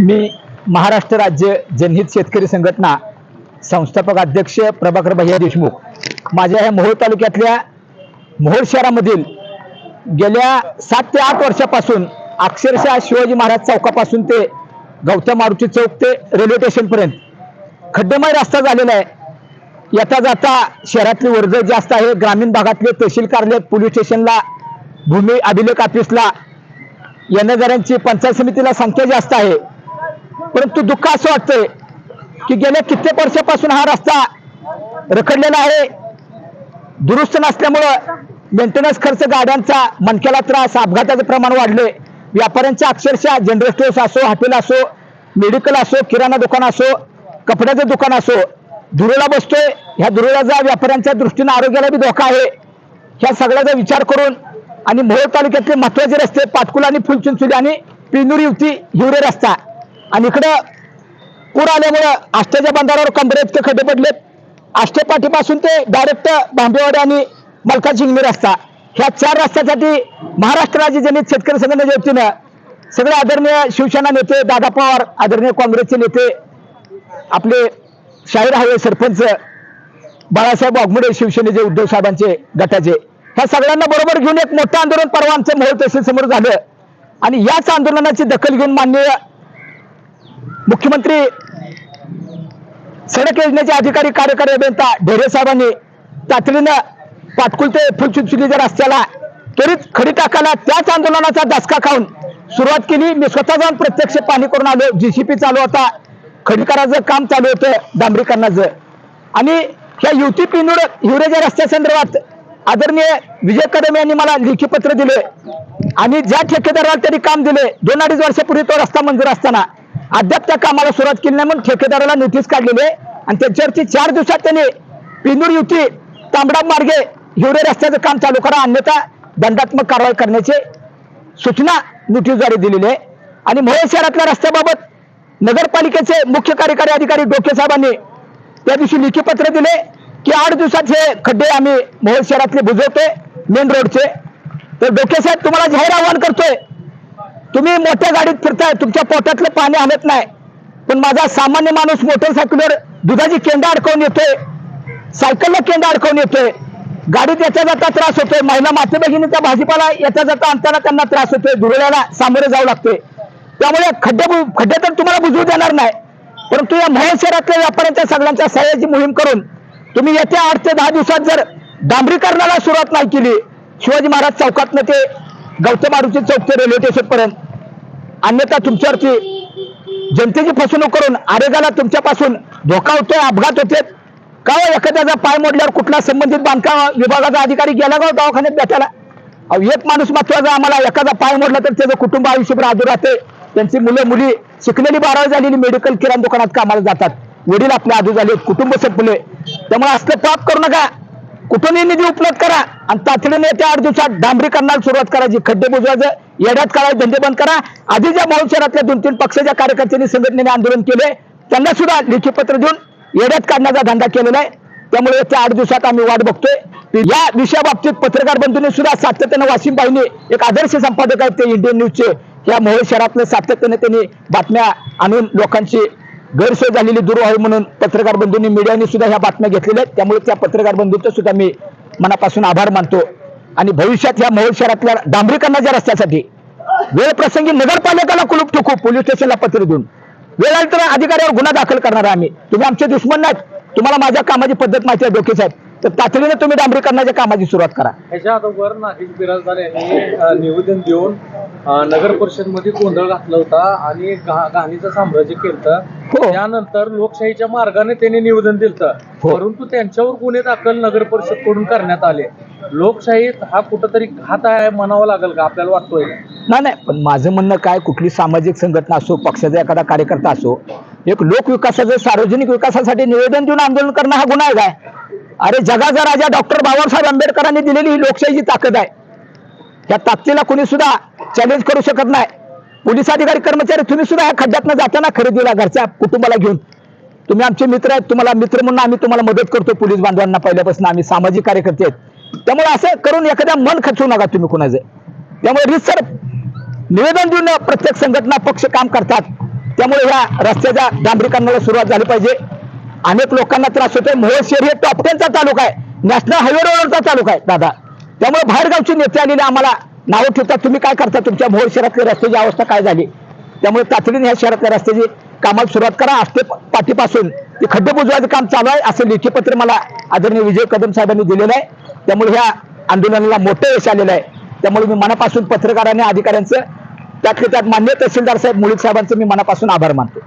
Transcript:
मी महाराष्ट्र राज्य जनहित शेतकरी संघटना संस्थापक अध्यक्ष प्रभाकर भैया देशमुख माझ्या ह्या मोहोळ तालुक्यातल्या मोहोळ शहरामधील गेल्या सात ते आठ वर्षापासून अक्षरशः शिवाजी महाराज चौकापासून ते गौतम मारुती चौक ते रेल्वे स्टेशनपर्यंत खड्डेमय रस्ता झालेला आहे. येता जाता शहरातली वर्दळ जास्त आहे. ग्रामीण भागातले तहसील कार्यालय पोलीस स्टेशनला भूमी अभिलेख ऑफिसला येणाऱ्यांची पंचायत समितीला संख्या जास्त आहे. परंतु दुःख असं वाटतंय की गेल्या कित्येक वर्षापासून हा रस्ता रखडलेला आहे. दुरुस्त नसल्यामुळं मेंटेनन्स खर्च गाड्यांचा मनक्याला त्रास अपघाताचं प्रमाण वाढले व्यापाऱ्यांच्या अक्षरशः जनरल स्टोअर्स असो हॉटेल असो मेडिकल असो किराणा दुकान असो कपड्याचं दुकान असो धुरेला बसतोय. ह्या धुरेला व्यापाऱ्यांच्या दृष्टीनं आरोग्याला बी धोका आहे. ह्या सगळ्याचा विचार करून आणि मोहोळ तालुक्यातले महत्त्वाचे रस्ते पाटकुला आणि फुलचिंचोली आणि पिनुरी युती हिवरे रस्ता. आणि इकडं पूर आल्यामुळं आष्ट्याच्या बंधारावर कंबरे खड्डे पडलेत. आष्टे पाठीपासून ते डायरेक्ट बांबेवाडी आणि मलका चिंगणी रस्ता. ह्या चार रस्त्यासाठी महाराष्ट्र राज्य जनित शेतकरी संघटनेच्या वतीनं सगळे आदरणीय शिवसेना नेते दादा पवार आदरणीय काँग्रेसचे नेते आपले शाहीर हवे सरपंच बाळासाहेब वाघमोडे शिवसेनेचे उद्धव साहेबांचे गटाचे. ह्या सगळ्यांना बरोबर घेऊन एक मोठं आंदोलन परवा आमचं मोहोळ तहसील समोर झालं. आणि याच आंदोलनाची दखल घेऊन माननीय मुख्यमंत्री सडक योजनेचे अधिकारी कार्यकारी अभियंता ढेरे साहेबांनी तातडीनं पाटकुल ते फुलचुचुलीच्या रस्त्याला त्वरित खडी टाकायला त्याच आंदोलनाचा दसका खाऊन सुरुवात केली. मी स्वतः जाऊन प्रत्यक्ष पाणी करून आलो. जीसीपी चालू होता. खडीकराचं काम चालू होतं. डांबरीकरणाचं. आणि ह्या युती पिनूर हिवरेच्या रस्त्यासंदर्भात आदरणीय विजय कदम यांनी मला लेखी पत्र दिले. आणि ज्या ठेकेदाराला त्यांनी काम दिले दोन अडीच वर्षापूर्वी तो रस्ता मंजूर असताना अद्याप त्या कामाला सुरुवात केली नाही म्हणून ठेकेदाराला नोटीस काढलेली आहे. आणि त्याच्यावरती चार दिवसात त्यांनी पिंदूर युती तांबडा मार्गे हिवरे रस्त्याचं काम चालू करा अन्यथा दंडात्मक कारवाई करण्याचे सूचना नोटीसद्वारे दिलेली आहे. आणि मोहोळ शहरातल्या रस्त्याबाबत नगरपालिकेचे मुख्य कार्यकारी अधिकारी डोके साहेबांनी त्या दिवशी लिखी पत्र दिले की आठ दिवसात हे खड्डे आम्ही मोहोळ शहरातले बुजवतोय मेन रोडचे. तर डोके साहेब तुम्हाला जाहीर आवाहन करतोय तुम्ही मोठ्या गाडीत फिरताय तुमच्या पोटातलं पाणी आणत नाही. पण माझा सामान्य माणूस मोटरसायकलवर दुधाची केंद्र अडकवून येतोय सायकलला केंडा अडकवून येतोय. गाडीत येता जाता त्रास होतोय महिला माते भगिनीचा भाजीपाला येता जाता आणताना त्यांना त्रास होतोय धुरळ्याला सामोरे जावं लागते त्यामुळे खड्डे खड्डे तर तुम्हाला बुजवू देणार नाही. परंतु या मोहोळ शहरातल्या व्यापाऱ्यांच्या सगळ्यांच्या सहाय्याची मोहीम करून तुम्ही येत्या आठ ते दहा दिवसात जर डांबरीकरणाला सुरुवात नाही केली शिवाजी महाराज चौकातनं ते गौतम आरुची चौक ते रेल्वे स्टेशनपर्यंत अन्यथा तुमच्यावरती जनतेची फसवणूक करून आरोग्याला तुमच्यापासून धोका होतोय अपघात होते का हो एखाद्याचा पाय मोडल्यावर कुठला संबंधित बांधकाम विभागाचा अधिकारी गेला का हो दवाखान्यात भेटायला? अहो एक माणूस महत्त्वाचा आम्हाला एखादा पाय मोडला तर त्याचं कुटुंब आयुष्यभर आजू राहते. त्यांची मुलं मुली शिकलेली बारावी झालेली मेडिकल किराणा दुकानात कामाला जातात. वडील आपले आजू झाले कुटुंब संपले. त्यामुळे असलं पाप करू नका. कुठूनही निधी उपलब्ध करा आणि तातडीने त्या आठ दिवसात डांबरीकरणाला सुरुवात करायची खड्डे बुजवायचं येड्यात काढायचे धंदे बंद करा. आधी ज्या मोहोळ शहरातल्या दोन तीन पक्षाच्या कार्यकर्त्यांनी संघटनेने आंदोलन केले त्यांना सुद्धा लेखी पत्र देऊन येड्यात काढण्याचा धंदा केलेला आहे. त्यामुळे त्या आठ दिवसात आम्ही वाट बघतोय. या विषयाबाबतीत पत्रकार बंधूंनी सुद्धा सातत्यानं वाशिम बाईने एक आदर्श संपादक आहेत ते इंडियन न्यूजचे. या मोहोळ शहरातलं सातत्याने त्यांनी बातम्या आणून लोकांची गैरसोय झालेली दूर व्हावी म्हणून पत्रकार बंधूंनी मीडियाने सुद्धा ह्या बातम्या घेतलेल्या आहेत. त्यामुळे त्या पत्रकार बंधूंचं सुद्धा मी मनापासून आभार मानतो. आणि भविष्यात ह्या मोहोळ शहरातल्या डांबरीकरणाच्या रस्त्यासाठी वेळ प्रसंगी नगरपालिकेला कुलूप ठोकू पोलीस स्टेशनला पत्र देऊन. वेळ आली तर अधिकाऱ्यावर गुन्हा दाखल करणार आहे आम्ही. तुम्ही आमचे दुश्मन नाहीत. तुम्हाला माझ्या कामाची पद्धत माहिती आहे डोके साहेब. तर तातडीने तुम्ही डांबरीकरणाच्या कामाची सुरुवात करा ह्याच्या अगोदर नाशिक बिराजदार यांनी निवेदन देऊन नगर परिषदमध्ये गोंधळ घातला होता आणि घाणीचं साम्राज्य केलं हो. त्यानंतर लोकशाहीच्या मार्गाने त्यांनी निवेदन दिलं हो. परंतु त्यांच्यावर गुन्हे दाखल नगर परिषदकडून करण्यात आले लोकशाहीत हा कुठंतरी घात आहे म्हणावं लागेल का आपल्याला वाटतोय? नाही नाही पण माझं म्हणणं काय कुठली सामाजिक संघटना असो पक्षाचा एखादा कार्यकर्ता असो एक लोकविकासाचं सार्वजनिक विकासासाठी निवेदन देऊन आंदोलन करणं हा गुन्हा आहे काय अरे जगाचा राजा डॉक्टर बाबासाहेब आंबेडकरांनी दिलेली ही लोकशाहीची ताकद आहे. त्या ताकदीला कुणी सुद्धा चॅलेंज करू शकत नाही. पोलीस अधिकारी कर्मचारी तुम्ही सुद्धा ह्या खड्ड्यातनं जाताना खरेदीला घरच्या कुटुंबाला घेऊन. तुम्ही आमचे मित्र आहेत तुम्हाला मित्र म्हणून आम्ही तुम्हाला मदत करतो पोलीस बांधवांना पहिल्यापासून. आम्ही सामाजिक कार्यकर्ते आहेत. त्यामुळे असं करून एखाद्या मन खचवू नका तुम्ही कुणाचं. त्यामुळे रिसर निवेदन देऊन प्रत्येक संघटना पक्ष काम करतात. त्यामुळे ह्या रस्त्याच्या डांबरीकरणाला सुरुवात झाली पाहिजे. अनेक लोकांना त्रास होतोय. मोहोळ शहर हे टॉप टेनचा तालुका आहे. नॅशनल हायवे रोडवरचा तालुका आहे दादा. त्यामुळे बाहेरगावची नेते आलेले आम्हाला नावं ठेवतात. तुम्ही काय करता? तुमच्या मोहोळ शहरातल्या रस्त्याची अवस्था काय झाली? त्यामुळे तातडीने ह्या शहरातल्या रस्त्याची कामाला सुरुवात करा. आष्टे पाठीपासून ते खड्डे बुजवायचं काम चालू आहे. असं लेखीपत्र मला आदरणीय विजय कदम साहेबांनी दिलेलं आहे. त्यामुळे ह्या आंदोलनाला मोठं यश आलेलं आहे. त्यामुळे मी मनापासून पत्रकार आणि अधिकाऱ्यांचं त्यातल्या त्यात मान्य तहसीलदार साहेब मुळीक साहेबांचं मी मनापासून आभार मानतो.